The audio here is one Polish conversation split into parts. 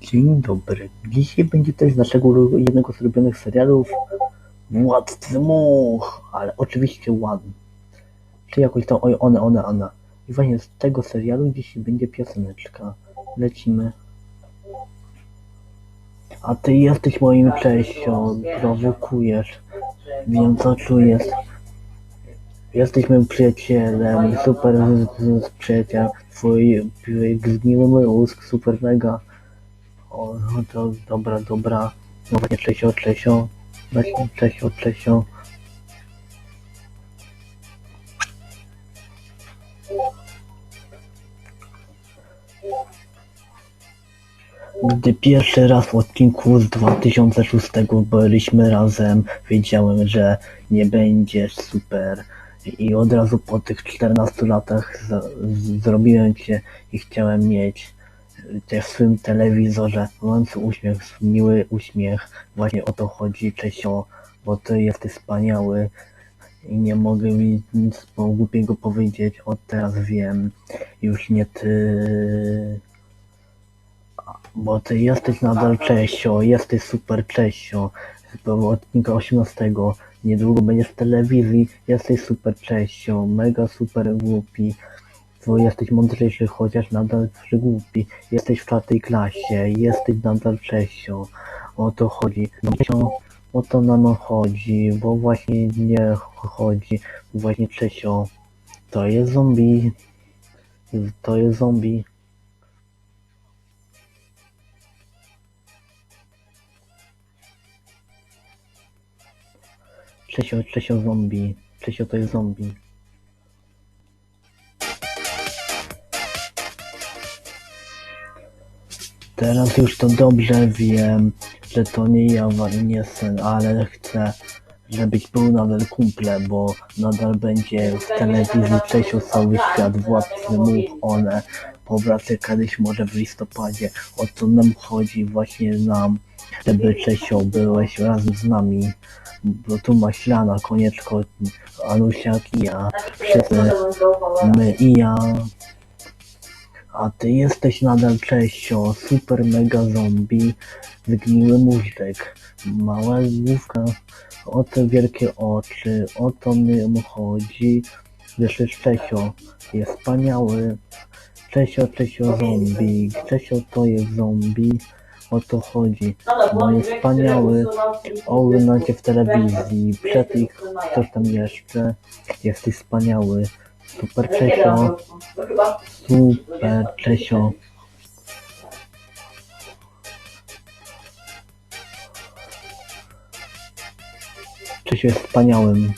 Dzień dobry. Dzisiaj będzie też z naszego jednego z ulubionych serialów Władcy Much, ale oczywiście ładny. Czy jakoś tam, oj, one, one, ona. I właśnie z tego serialu dzisiaj będzie pioseneczka. Lecimy. A ty jesteś moim cześcią, prowokujesz. Wiem co czujesz. Jesteś moim przyjacielem, super z, z, z przyjaciel. Twój zgniły mózg, super mega. O, no to dobra, dobra. No właśnie Czesio, Czesio. Właśnie Czesio, Czesio. Gdy pierwszy raz w odcinku z 2006 byliśmy razem, wiedziałem, że nie będziesz super. I od razu po tych 14 latach z, z, zrobiłem cię i chciałem mieć cię w swym telewizorze. Mający uśmiech, miły uśmiech. Właśnie o to chodzi, Czesio, bo ty jesteś wspaniały. I nie mogę nic głupiego powiedzieć, od teraz wiem. Już nie ty. Bo ty jesteś nadal Czesio, jesteś super Czesio. Z odcinka 18. Niedługo będziesz w telewizji, jesteś super Czesio, mega super głupi. Bo jesteś mądrzejszy, chociaż nadal przygłupi. Jesteś w czwartej klasie, jesteś nadal Czesio. O to chodzi. No, Czesio, o to nam chodzi, bo właśnie nie chodzi. Właśnie Czesio, to jest zombie. To jest zombie. Czesio, Czesio zombie. Czesio to jest zombie. Teraz już to dobrze wiem, że to nie ja wam sen, ale chcę, żebyś był nadal kumple, bo nadal będzie w telewizji Czesio cały świat, władcy mów one. Powraca kiedyś może w listopadzie. O co nam chodzi właśnie nam, żeby Czesio byłeś razem z nami. Bo tu Maślana, Konieczko, Anusiak i ja. Wszyscy my i ja. A ty jesteś nadal Czesio, super mega zombie, zgniły móżdżek, mała główka, oto wielkie oczy, o to mi chodzi, wiesz, Czesio jest wspaniały, Czesio, Czesio zombie, Czesio to jest zombie, o to chodzi, no jest wspaniały, oglądacie w telewizji, przed ich, coś tam jeszcze, jesteś wspaniały, super Czesio, Super, Czesio. Czesio jest wspaniałym.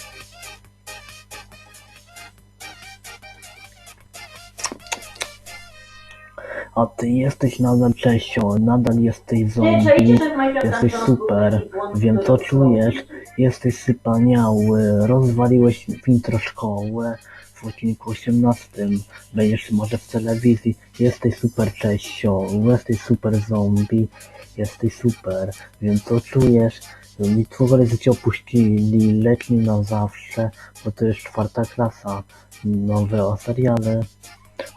A ty jesteś nadal Czesio, nadal jesteś zombie, jesteś super, wiem co czujesz, jesteś wspaniały, rozwaliłeś w intro szkołę, w odcinku 18 będziesz może w telewizji, jesteś super Czesio, jesteś super zombie, jesteś super, wiem co czujesz, i rodzice cię opuścili, lecz nie na zawsze, bo to jest czwarta klasa, nowe o seriale,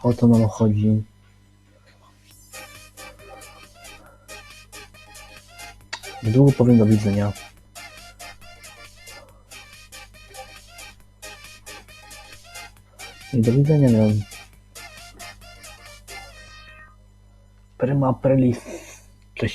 o to nam chodzi. Niedługo powiem do widzenia. I do widzenia miałem. Prima Aprilis.